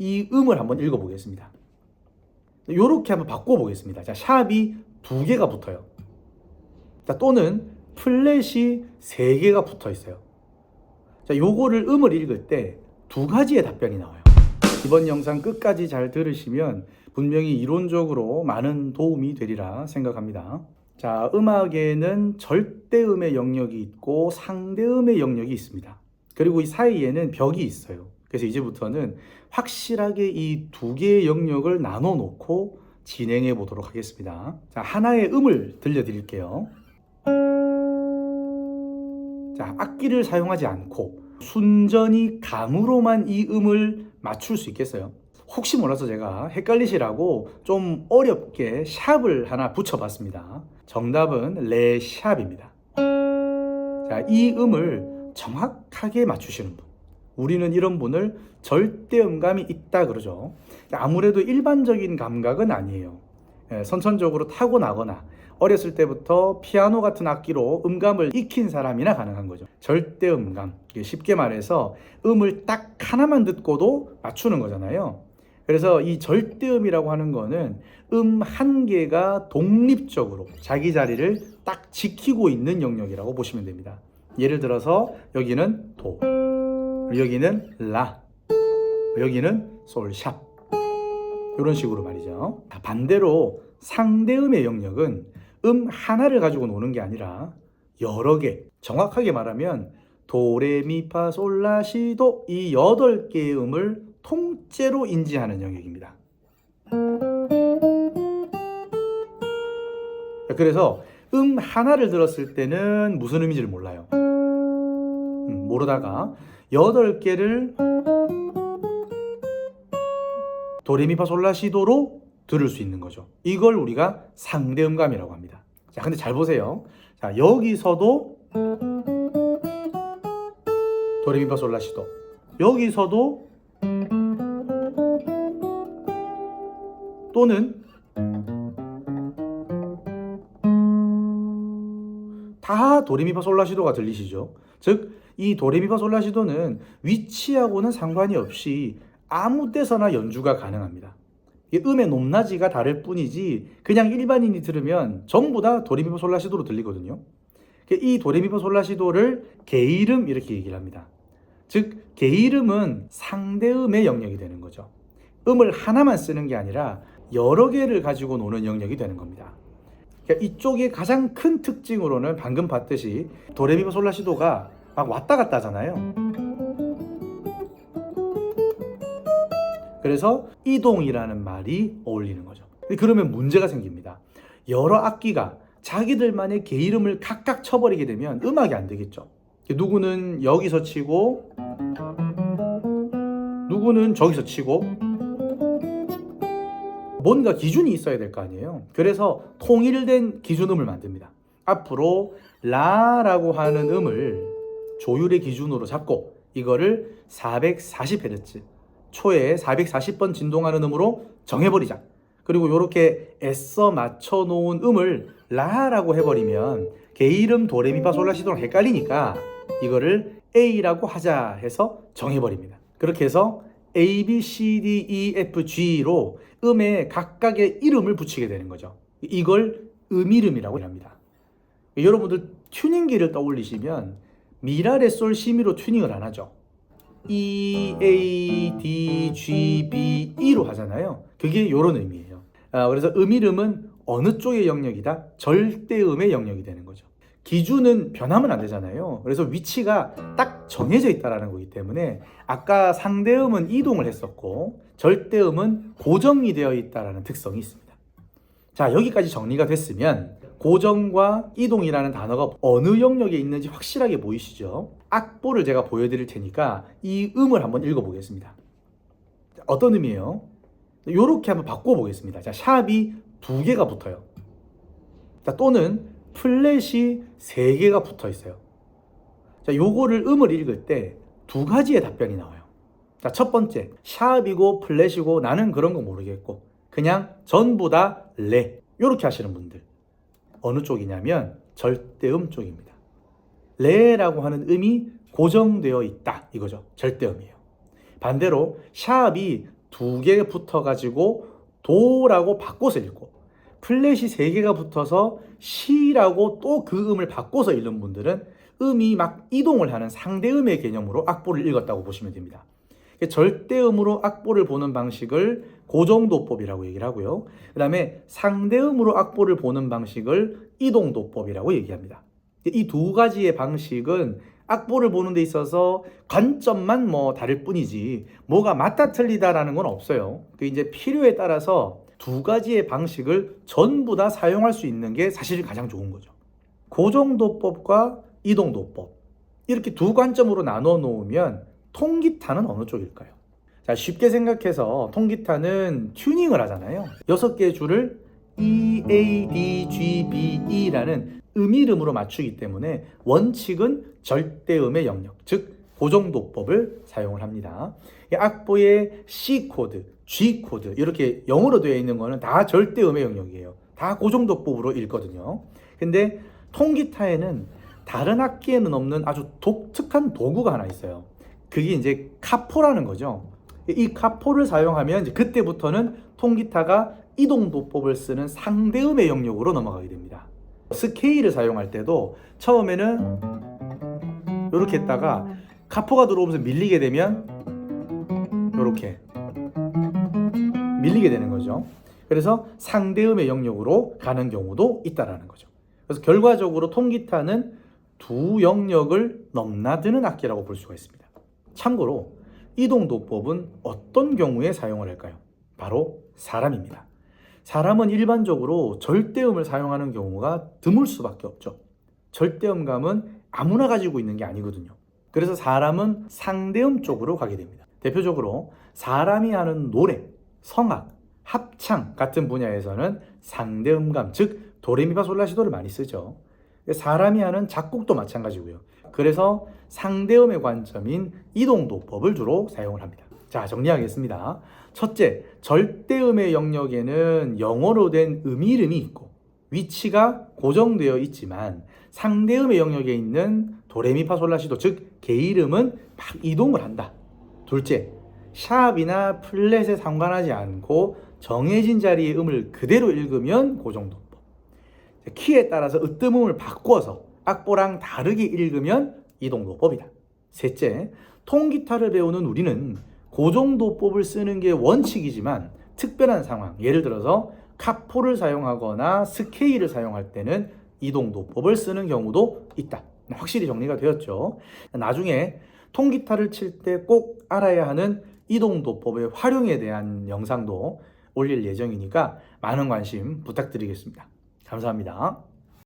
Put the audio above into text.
이 음을 한번 읽어보겠습니다. 요렇게 한번 바꿔보겠습니다. 자, 샵이 두 개가 붙어요. 자, 또는 플랫이 세 개가 붙어 있어요. 자, 요거를 음을 읽을 때 두 가지의 답변이 나와요. 이번 영상 끝까지 잘 들으시면 분명히 이론적으로 많은 도움이 되리라 생각합니다. 자, 음악에는 절대음의 영역이 있고 상대음의 영역이 있습니다. 그리고 이 사이에는 벽이 있어요. 그래서 이제부터는 확실하게 이 두 개의 영역을 나눠 놓고 진행해 보도록 하겠습니다. 자, 하나의 음을 들려드릴게요. 자, 악기를 사용하지 않고 순전히 감으로만 이 음을 맞출 수 있겠어요? 혹시 몰라서 제가 헷갈리시라고 좀 어렵게 샵을 하나 붙여봤습니다. 정답은 레 샵입니다. 자, 이 음을 정확하게 맞추시는 분. 우리는 이런 분을 절대음감이 있다 그러죠. 아무래도 일반적인 감각은 아니에요. 예, 선천적으로 타고나거나 어렸을 때부터 피아노 같은 악기로 음감을 익힌 사람이나 가능한 거죠. 절대음감. 쉽게 말해서 음을 딱 하나만 듣고도 맞추는 거잖아요. 그래서 이 절대음이라고 하는 거는 음 한 개가 독립적으로 자기 자리를 딱 지키고 있는 영역이라고 보시면 됩니다. 예를 들어서 여기는 도, 여기는 라, 여기는 솔샵. 이런 식으로 말이죠. 반대로 상대음의 영역은 음 하나를 가지고 노는 게 아니라 여러 개. 정확하게 말하면 도레미파솔라시도 이 여덟 개의 음을 통째로 인지하는 영역입니다. 그래서 음 하나를 들었을 때는 무슨 의미인지를 몰라요. 음, 모르다가 여덟 개를 도레미파솔라시도로 들을 수 있는 거죠. 이걸 우리가 상대음감이라고 합니다. 자, 근데 잘 보세요. 자, 여기서도 도레미파솔라시도. 여기서도 또는 다 도레미파 솔라시도가 들리시죠? 즉, 이 도레미파 솔라시도는 위치하고는 상관이 없이 아무 때서나 연주가 가능합니다. 음의 높낮이가 다를 뿐이지 그냥 일반인이 들으면 전부 다 도레미파 솔라시도로 들리거든요. 이 도레미파 솔라시도를 개이름 이렇게 얘기를 합니다. 즉 개이름은 상대음의 영역이 되는 거죠. 음을 하나만 쓰는 게 아니라 여러 개를 가지고 노는 영역이 되는 겁니다. 그러니까 이쪽의 가장 큰 특징으로는 방금 봤듯이 도레미파솔라 시도가 막 왔다 갔다 하잖아요. 그래서 이동이라는 말이 어울리는 거죠. 그러면 문제가 생깁니다. 여러 악기가 자기들만의 개 이름을 각각 쳐버리게 되면 음악이 안 되겠죠. 누구는 여기서 치고, 누구는 저기서 치고, 뭔가 기준이 있어야 될 거 아니에요. 그래서 통일된 기준음을 만듭니다. 앞으로 라라고 하는 음을 조율의 기준으로 잡고 이거를 440Hz 초에 440번 진동하는 음으로 정해버리자. 그리고 이렇게 애써 맞춰 놓은 음을 라라고 해버리면 게 이름 도레미파 솔라시도랑 헷갈리니까 이거를 A라고 하자 해서 정해버립니다. 그렇게 해서 A, B, C, D, E, F, G로 음에 각각의 이름을 붙이게 되는 거죠. 이걸 음이름이라고 합니다. 여러분들 튜닝기를 떠올리시면 미라레 솔 시미로 튜닝을 안 하죠. E, A, D, G, B, E로 하잖아요. 그게 이런 의미예요. 아, 그래서 음이름은 어느 쪽의 영역이다? 절대음의 영역이 되는 거죠. 기준은 변하면 안 되잖아요. 그래서 위치가 딱 정해져 있다라는 거기 때문에 아까 상대음은 이동을 했었고 절대음은 고정이 되어 있다라는 특성이 있습니다. 자, 여기까지 정리가 됐으면 고정과 이동이라는 단어가 어느 영역에 있는지 확실하게 보이시죠? 악보를 제가 보여드릴 테니까 이 음을 한번 읽어보겠습니다. 어떤 의미예요? 이렇게 한번 바꿔보겠습니다. 자, 샵이 두 개가 붙어요. 자, 또는 플랫이 세 개가 붙어 있어요. 자, 요거를 음을 읽을 때 두 가지의 답변이 나와요. 자, 첫 번째, 샵이고 플랫이고 나는 그런 거 모르겠고 그냥 전부 다 레. 요렇게 하시는 분들. 어느 쪽이냐면 절대음 쪽입니다. 레라고 하는 음이 고정되어 있다 이거죠. 절대음이에요. 반대로 샵이 두 개 붙어 가지고 도라고 바꿔서 읽고 플랫이 세 개가 붙어서 시라고 또 그 음을 바꿔서 읽는 분들은 음이 막 이동을 하는 상대음의 개념으로 악보를 읽었다고 보시면 됩니다. 절대음으로 악보를 보는 방식을 고정도법이라고 얘기를 하고요. 그 다음에 상대음으로 악보를 보는 방식을 이동도법이라고 얘기합니다. 이 두 가지의 방식은 악보를 보는 데 있어서 관점만 뭐 다를 뿐이지 뭐가 맞다 틀리다라는 건 없어요. 그 이제 필요에 따라서 두 가지의 방식을 전부 다 사용할 수 있는 게 사실 가장 좋은 거죠. 고정도법과 이동도법 이렇게 두 관점으로 나눠 놓으면 통기타는 어느 쪽일까요? 자 쉽게 생각해서 통기타는 튜닝을 하잖아요. 여섯 개의 줄을 E, A, D, G, B, E라는 음이름으로 맞추기 때문에 원칙은 절대음의 영역, 즉 고정도법을 사용을 합니다. 이 악보의 C 코드, G 코드 이렇게 영어로 되어 있는 거는 다 절대음의 영역이에요. 다 고정도법으로 읽거든요. 근데 통기타에는 다른 악기에는 없는 아주 독특한 도구가 하나 있어요. 그게 이제 카포라는 거죠. 이 카포를 사용하면 그때부터는 통기타가 이동도법을 쓰는 상대음의 영역으로 넘어가게 됩니다. 스케일을 사용할 때도 처음에는 이렇게 했다가 카포가 들어오면서 밀리게 되면 이렇게 밀리게 되는 거죠. 그래서 상대음의 영역으로 가는 경우도 있다라는 거죠. 그래서 결과적으로 통기타는 두 영역을 넘나드는 악기라고 볼 수가 있습니다. 참고로 이동도법은 어떤 경우에 사용을 할까요? 바로 사람입니다. 사람은 일반적으로 절대음을 사용하는 경우가 드물 수밖에 없죠. 절대음감은 아무나 가지고 있는 게 아니거든요. 그래서 사람은 상대음 쪽으로 가게 됩니다. 대표적으로 사람이 하는 노래, 성악, 합창 같은 분야에서는 상대음감, 즉 도레미파솔라시도를 많이 쓰죠. 사람이 하는 작곡도 마찬가지고요. 그래서 상대음의 관점인 이동도법을 주로 사용을 합니다. 자, 정리하겠습니다. 첫째, 절대음의 영역에는 영어로 된 음이름이 있고 위치가 고정되어 있지만 상대음의 영역에 있는 도레미파솔라시도 즉 개이름은 막 이동을 한다. 둘째, 샵이나 플랫에 상관하지 않고 정해진 자리의 음을 그대로 읽으면 고정도법. 키에 따라서 으뜸음을 바꿔서 악보랑 다르게 읽으면 이동도법이다. 셋째, 통기타를 배우는 우리는 고정도법을 쓰는 게 원칙이지만 특별한 상황, 예를 들어서 카포를 사용하거나 스케일을 사용할 때는 이동도법을 쓰는 경우도 있다. 확실히 정리가 되었죠. 나중에 통기타를 칠 때 꼭 알아야 하는 이동도법의 활용에 대한 영상도 올릴 예정이니까 많은 관심 부탁드리겠습니다. 감사합니다.